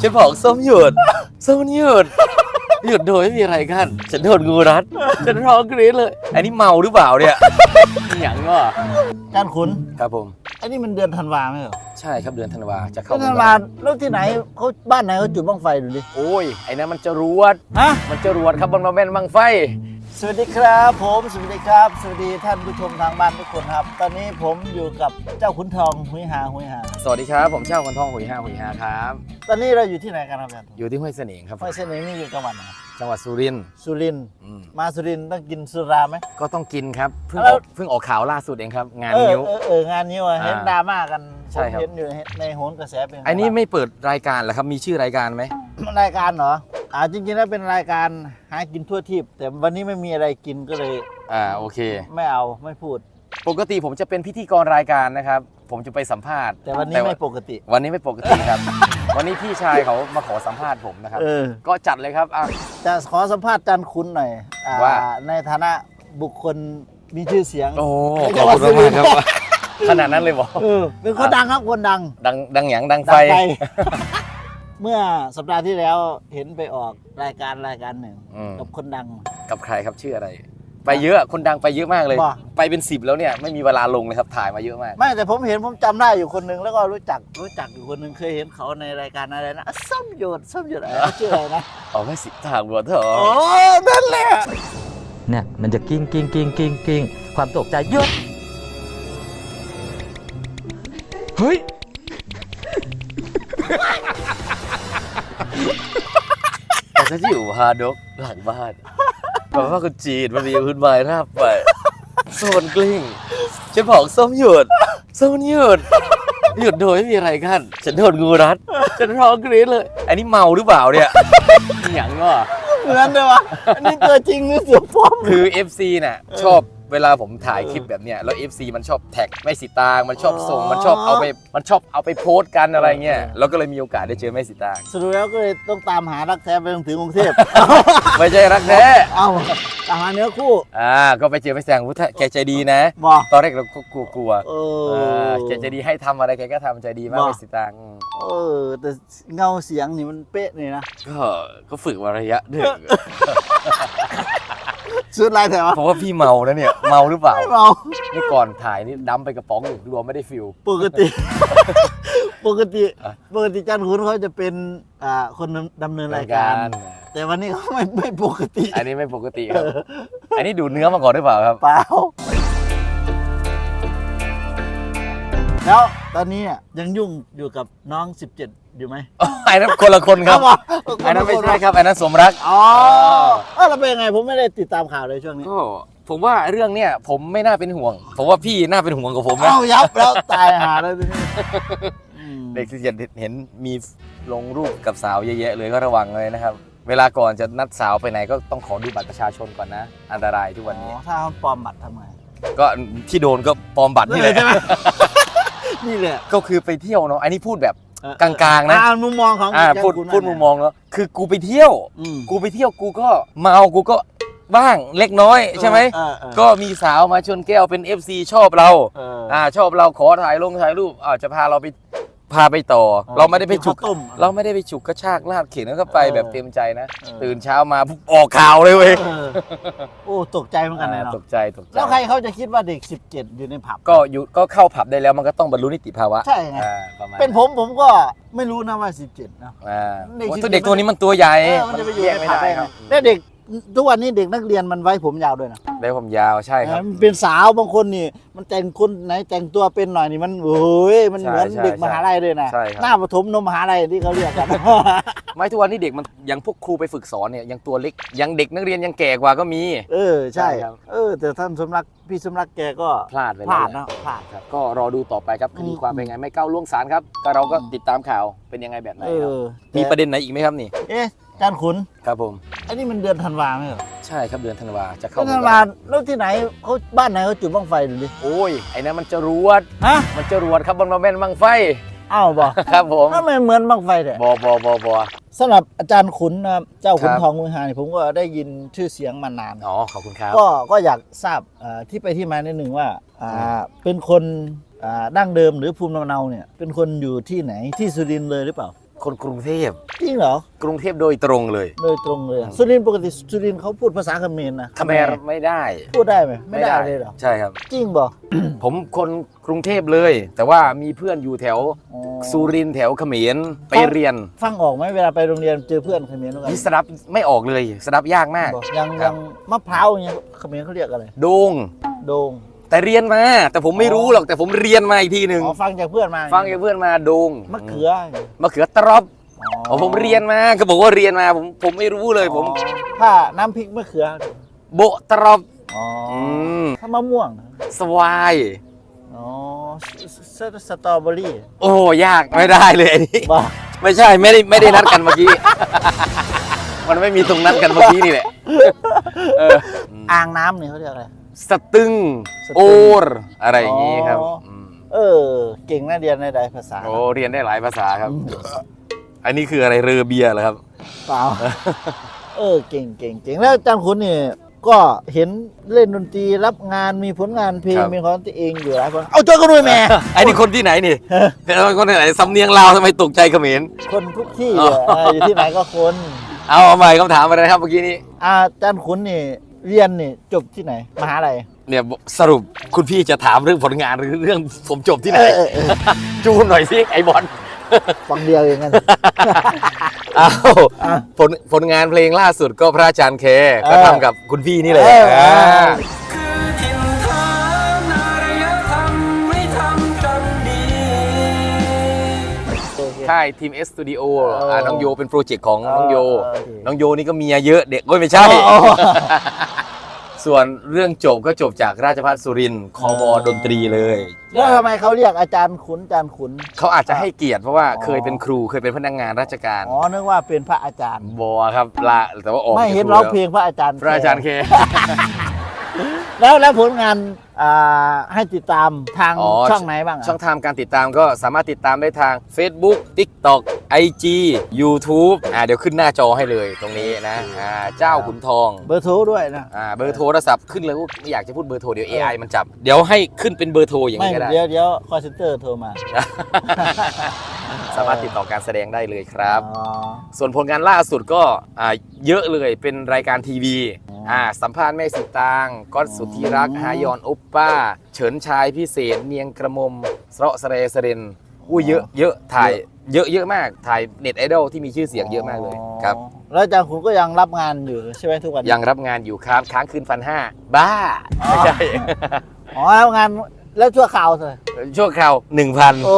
ฉันบอกส้มหยุด ส้มหยุด หยุดโดยไม่มีอะไรกัน ฉันโดนงูรัด ฉันร้องกรี๊ดเลย อันนี้เมาหรือเปล่าเนี่ยอหย่างก็จานขุนครับผม อันนี้มันเดือนธันวาไหมเหรอใช่ครับเดือนธันวาจะเข้าเดือนธันวาแล้วที่ไหนเขาบ้านไหนเขาจุดบ้างไฟดูดิ โอ้ยไอ้นั้นมันจะรวด ฮะ มันจะรวดครับบนมาแม่นบังไฟ สวัสดีครับผมสวัสดีครับ สวัสดีท่านผู้ชมทางบ้านทุกคนครับ ตอนนี้ผมอยู่กับเจ้าขุนทองหุยหาหุยหา สวัสดีครับ ผมเช่าคนทองหุยห้าหุยห้าครับ ตอนนี้เราอยู่ที่ไหนกันครับอาจารย์อยู่ที่ห้วยเสน่ห์ครับไฟเส้นนี้นี่อยู่จังหวัดไหนจังหวัดสุรินทร์สุรินทร์อืมมาสุรินทร์ต้องกินสุราไหม ก็ต้องกินครับ เพิ่งแล้อวอกเพิ่งออกข่าวล่าสุดเองครับ งานเออนิ้ว เออเอองานนิ้วอะอ่าเห็นดราม่ากันใช่ผมครับ เห็นอยู่ในโหนกระแสเป็นอันนี้ไม่เปิดรายการเหรอครับ มีชื่อรายการไหมรายการเหรอ อ่าจริงๆแล้วเป็นรายการหากินทั่วทิพย์แต่วันนี้ไม่มีอะไรกินก็เลยอ่าโอเค ไม่เอาไม่พูด ปกติผมจะเป็นพิธีกรรายการนะครับ ผมจะไปสัมภาษณ์แต่วันนี้ไม่ปกติ วันนี้ไม่ปกติครับ วันนี้พี่ชายเขามาขอสัมภาษณ์ผมนะครับ เออ ก็จัดเลยครับอะ จะขอสัมภาษณ์จันคุณหน่อยอ่ว่า ในฐานะบุคคลมีชื่อเสียง โอ้ไม่ขใช่อบว่าคุณมากๆครับซื้อขนาดนั้นเลยบอกเออเป็นคนดังครับคนดัง ดังดังหยังดังดัไฟ งไป เมื่อสัปดาห์ที่แล้วเห็นไปออกรายการรายการหนึ่งอืมกับคนดัง กับใครครับชื่ออะไร ไปเยอะคนดังไปเยอะมากเลย ว่า ไปเป็นสิบแล้วเนี่ยไม่มีเวลาลงเลยครับถ่ายมาเยอะมาก ไม่แต่ผมเห็นผมจำได้อยู่คนหนึ่งแล้วก็รู้จักรู้จักอยู่คนหนึ่งเคยเห็นเขาในรายการอะไรนะอะส้มหยดส้มหยดอะไรชื่ออะไรนะเอาไม่สิทางหัวเถอะโอ้นั่นแหละเนี่ยมันจะกิ้งกิ้งกิ้งกิ้งกิ้งความตกใจเยอะ เฮ้ย ฉันจะอยู่ฮาดกหลังบ้านแบบว่าคนจีนมันมีพื้นไม้ราบไปโซนกลิ้งฉันบอกส้มหยุดส้มหยุดหยุดโดยไม่มีอะไรกันฉันโดนงูรัดฉันร้องกรี๊ดเลย อันนี้เมาหรือเปล่าเนี่ยอหย่างก็เหมือนเลยวะอันนี้ตัวจริงหรือเสือปลอมคือ FC น่ะชอบ เวลาผมถ่ายคลิปแบบเนี้ยแล้ว FC มันชอบแท็กไม่สิตางมันชอบส่งอ๋อมันชอบเอาไปมันชอบเอาไปโพสต์กันอะไรเงี้ยเออเราก็เลยมีโอกาสได้เจอแม่สิตางสรุปแล้วก็เลยต้องตามหารักแท้ไปจนถึงกรุงเทพไม่ใช่รักแท้เอาตามหาเนื้อคู่อ่าก็ไปเจอแม่แสงพุทธแกใจดีนะ บอกตอนแรกเราก็กลัวกลัวเอๆเอออแกใจดีให้ทำอะไรแกก็ทำใจดีมากบอกแม่สิตางอืมเออ แต่เงาเสียงนี่มันเป๊ะนี่นะก็ก็ฝึกมาระยะหนึ่ง สุดลายแถวะเพราะว่าพี่เมานะเนี่ย เมาหรือเปล่า ไม่เมานี่ก่อนถ่ายนี่ดั้มไปกระป๋องหนึ่งรวมไม่ได้ฟิล ปกติ ปกติ อะ ปกติจันคุณเขาจะเป็นอ่าคนดำดำเนินรายการ แต่วันนี้เขาไม่ไม่ปกติอันนี้ไม่ปกติครับ อันนี้ดูดเนื้อมาก่อนหรือเปล่าครับ เปล่าแล้ว ตอนนี้เนี่ยยังยุ่งอยู่กับน้อง 17 อยู่ไหมไอ้นั้นคนละคนครับเอาวะไอ้นั้นไม่ใช่ครับไอ้นั้นสมรักอ๋อเออแล้วเป็นยังไงผมไม่ได้ติดตามข่าวเลยช่วงนี้ก็ผมว่าเรื่องเนี้ยผมไม่น่าเป็นห่วง ผมว่าพี่น่าเป็นห่วงกับผมนะเอ้ายับแล้วตายหาแล้วทีนี้อืมเด็กที่เห็นมีลงรูปกับสาวเยอะแยะเลยก็ระวังเลยนะครับ เวลาก่อนจะนัดสาวไปไหนก็ต้องขอดูบัตรประชาชนก่อนนะ อันตรายทุกวันอ๋นี้อถ้าเขาปลอมบัตรทำไงก็ที่โดนก็ปลอมบัตรนี่แหละใช่ไหม นี่แหละก็คือไปเที่ยวเนาะอันนี้พูดแบบเออกลางๆนะอ่ามุมมองของอ่าแก้พูดคุณพูดว่าไมุมมองแล้วคือกูไปเที่ยวอืมกูไปเที่ยวกูก็เมากูก็บ้างเล็กน้อยใช่ไหมเออเออก็มีสาวมาชนแก้วเป็น FC ชอบเราเอออ่าชอบเราขอถ่ายลงถ่ายรูปอ่าจะพาเราไป พาไปต่อเออเราไม่ได้ไปฉุก ข้าวต้มเราไม่ได้ไปฉุกกระชากลากเข็นแล้วก็ไปเออแบบเต็มใจนะ เออ ตื่นเช้ามาปุ๊บออกข่าวเลยเว้ยเออโอ้ตกใจเหมือนกันเลยอ่าเนาะตกใจตกใจแล้วใครเขาจะคิดว่าเด็ก 17 อยู่ในผับ ก็อยู่ก็เข้าผับได้แล้วมันก็ต้องบรรลุนิติภาวะใช่ไง อ่าประมาณเป็นผมผมก็ไม่รู้นะว่า 17นะ อ่าเด็กโอ้17ตัวเด็กตัวนี้มันตัวใหญ่เออมันจะไปอยู่แยในกไม่ผับได้ได้คไงรับแล้วเด็ก ทุกวันนี้เด็กนักเรียนมันไว้ผมยาวด้วยนะได้ผมยาวใช่ครับ มันเป็นสาวบางคนนี่ มันแต่งคนไหนแต่งตัวเป็นหน่อยนี่มันโอ้ยมันใช่เหมือนใช่เด็กมหาลัยเลยนะใช่ครับ หน้าปฐมนมมหาลัยที่เขาเรียกกัน ไม่ทุกวันนี้เด็กมันยังพวกครูไปฝึกสอนเนี่ยยังตัวเล็กยังเด็กนักเรียนยังแก่กว่าก็มี เออใช่ ใช่ครับ เออ แต่ท่านสมรักพี่สมรักแกก็พลาดไปพลาดแล้นะวพลาด ครับก็รอดูต่อไปครับคดีความอืมเป็นไงไม่ก้าวล่วงศาลครับ ก็เราก็ติดตามข่าวเป็นยังไงแบบไหนเอครับอมีแต่ประเด็นไหนอีกไหมครับนี่ เอ๊ะ จานขุนครับผม อันนี้มันเดือนธันวาไหมเหรอใช่ครับเดือนธันวาจะเข้าเดือนธันวาแล้วที่ไหนเขาบ้านไหนเขาจุดบ้างไฟดูดิโอ้ยไอ้นั้นมันจะรวดฮะมันจะรวดครับบนมาแม่นบังไฟอ้าวบอกครับผมทำไมเหมือนบ้างไฟเนี่ยบอบอบอบอสำหรับอาจารย์ขุนนะครับเจ้าขุนครับทองมือหานี่ผมก็ได้ยินชื่อเสียงมานานอ๋อขอบคุณครับก็ก็อยากทราบเอ่อที่ไปที่มานิดหนึ่งว่าอ่าเป็นคนอ่าดั้งเดิมหรือภูมิลำเนาเนี่ยเป็นคนอยู่ที่ไหนที่สุรินทร์เลยหรือเปล่า คนกรุงเทพจริงเหรอ กรุงเทพโดยตรงเลย โดยตรงเลยอะสุรินทร์ปกติสุรินทร์เขาพูดภาษาเขมรนะคาเมรไม่ได้ พูดได้ไหมไม่ได้เลยเหรอ ใช่ครับ จริงบ่ผมคนกรุงเทพเลย แต่ว่ามีเพื่อนอยู่แถวอ๋อสุรินทร์แถวเขมรไปฟังเรียน ฟังออกไหมเวลาไปโรงเรียนเจอเพื่อนเขมรด้วยกันนี่สดับไม่ออกเลยสดับยากมากบอกยังครัยับงมะพร้าวอย่างเงี้ยเขมรเขาเรียกอะไรโดงโดง แต่เรียนมา แต่ผมไม่รู้หรอกแต่ผมเรียนมาอีกทีหนึ่งอ๋อฟังจากเพื่อนมาฟังจากเพื่อนมาโดงมะเขือมะเขือตรอบอ๋อผมเรียนมาก็บอกว่าเรียนมาผมผมไม่รู้เลยผมอ๋อถ้าน้ำพริกมะเขือ โบะตรอบอ๋อออืมถ้ามะม่วง สวายอ๋อสสสตรอเบอรี่ โอ้ยากไม่ได้เลยอันนี้บ้าไม่ใช่ไม่ได้ไม่ได้นัดกันเมื่อกี้ มันไม่มีตรงนัดกันเมื่อกี้นี่แหละเอออ่างน้ำเนี่ยเขาเรียกอะไร สตึง สตึงโอรอะไรอย่างนี้ครับอ๋ออื มเออ เก่งน่าเรียนในใดภาษาโอ้เรียนได้หลายภาษาครับ อันนี้คืออะไรเรือเบียร์เหรอครับ เปล่า เออ เก่งเก่งเก่งแล้วอาจารย์คุณนี่ก็เห็นเล่นดนตรีรับงานมีผลงานเพลงครับ มีของตัวเองอยู่หลายคนเอาเจอกันด้วยแม่ ไอ้นี่คนที่ไหนนี่เป็นคนที่ไหนสำเนียงลาวทำไมตกใจเขมร คนทุกที่อ๋อ เอออยู่ที่ไหนก็คน เอาเอาใหม่คำถามอะไรนะครับเมื่อกี้นี้อาจารย์ขุนนี่ เรียนนี่จบที่ไหน มหาลัย เนี่ยสรุปคุณพี่จะถามเรื่องผลงานหรือเรื่องผมจบที่ไหนเออเออเออ จูนหน่อยสิไอบอลฟังเดียวเองกัน อ้าวอะผลผลงานเพลงล่าสุดก็พระอาจารย์เค ก็เออทำกับคุณพี่นี่แหละเอออ่า คค่ายทีม S Studio เอออ่าน้องโยเป็นโปรเจกต์ของเออน้องโยโอเค น้องโยนี่ก็เมียเยอะเด็กก็ไม่ใช่อ๋อส่วนเรื่องจบก็จบจากราชภัฏสุรินทร์คอบอดนตรีเลย แล้วทำไมเขาเรียกอาจารย์ขุนอาจารย์ขุน เขาอาจจะให้เกียรติเพราะว่าอ๋อเคยเป็นครูเคยเป็นพนักงานราชการอ๋อนึกว่าเป็นพระอาจารย์ บอครับลาแต่ว่าออกไม่เห็นจากคร้องแล้วเพลงพระอาจารย์พระอาจารย์เค แล้วแล้วผลงานอ่าให้ติดตามทางอ๋อ ช่องไหนบ้างอะช่องทางการติดตามก็สามารถติดตามได้ทาง Facebook TikTok IG YouTube อ่าเดี๋ยวขึ้นหน้าจอให้เลยตรงนี้นะอ่าเจ้าขุนทองเบอร์โทรด้วยนะ อ่าเบอร์โทรศัพท์ขึ้นเลยไม่อยากจะพูดเบอร์โทรเดี๋ยว AI มันจับ เดี๋ยวให้ขึ้นเป็นเบอร์โทรอย่างไม่นี้ก็ได้ เดี๋ยวเดี๋ยวคอเซนเตอร์โทรมาสามารถติดต่อการแสดงได้เลยครับ อ๋อส่วนผลงานล่าสุดก็อ่าเยอะเลยเป็นรายการทีวี อ๋ออ่อ่าสัมภาษณ์แม่สิตางก้อนสุดที่รักอืมฮายอนอุปป้า เฉินชายพิเศษเนียงกระมมสระสะเรสะเรนอุ้ยเยอะเยอะถ่ายเยอะเยอะมากถ่ายเน็ตไอดอลที่มีชื่อเสียงเยอะมากเลยครับอ๋อแล้วอาจารย์คุณก็ยังรับงานอยู่ใช่ไหมทุกวันนี้ยังรับงานอยู่ครับค้างคืนฟันห้าบ้าไม่ใช่อ๋อรับงาน แล้วชั่วคราวเลย ชั่วคราวหนึ่งพันโอ้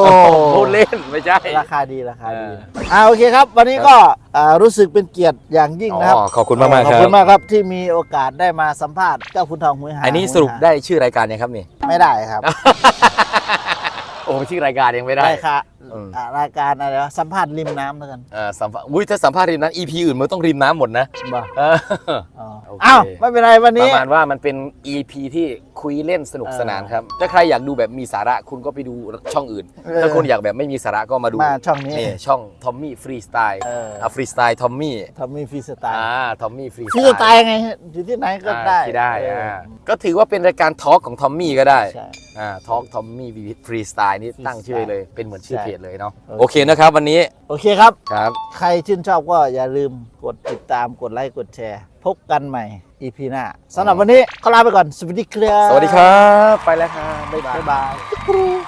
พูดเล่นไม่ใช่ ราคาดีราคาดีเอออ่าโอเคครับ วันนี้ก็อ่ารู้สึกเป็นเกียรติอย่างยิ่งนะครับอ๋อขอบคุณมากมากๆขคอบรับ คุณมากครับที่มีโอกาสได้มาสัมภาษณ์เจ้าคุณทองหุยหาอันนี้สรุปได้ชื่อรายการยังครับนี่ ไม่ได้ครับ โอ้ชื่อรายการยังไม่ได้ ได้ค่ะ อืมอ่ารายการอะไรวะสัมภาษณ์ริมน้ำแล้วกันเอ่อสัมภาษณ์อุ้ยถ้าสัมภาษณ์ริมนั้น EP อื่นมันต้องริมน้ำหมดนะบ่เออ อ๋อโอเค อ้าวไม่เป็นไรวันปนี้ ระมาณว่ามันเป็น EP ที่คุยเล่นสนุกสนานครับ ถ้าใครอยากดูแบบมีสาระคุณก็ไปดูช่องอื่น เออถ้าคุณอยากแบบไม่มีสาระก็มาดูมาช่องนี้นี่ช่องทอมมี่ฟรีสไตล์เอออะฟรีสไตล์ทอมมี่ทำมีฟรีสไตล์อ่าทอมมี่ฟรีสฟรีไตสไตล์ล์ไงอยู่ที่ไหนก็ได้ที่ได้เอออ่าก็ถือว่าเป็นรายการทอล์กของทอมมี่ก็ได้ใช่ อ่าทอล์กทอมมี่ฟรีสไตล์นี่ตั้งชื่อเลยเป็นเหมือนชื่อใช่ เพจเลยเนาะโอเคโอเคนะครับ วันนี้โอเคครับ ครับ ใครชื่นชอบก็อย่าลืมกดติดตามกดไลค์กดแชร์ พบกันใหม่ EP หน้าสำหรับวันนี้ขอลาไปก่อน สวัสดีครับสวัสดีครับ ไปแล้วครับ บ๊ายบายบ๊ายบาย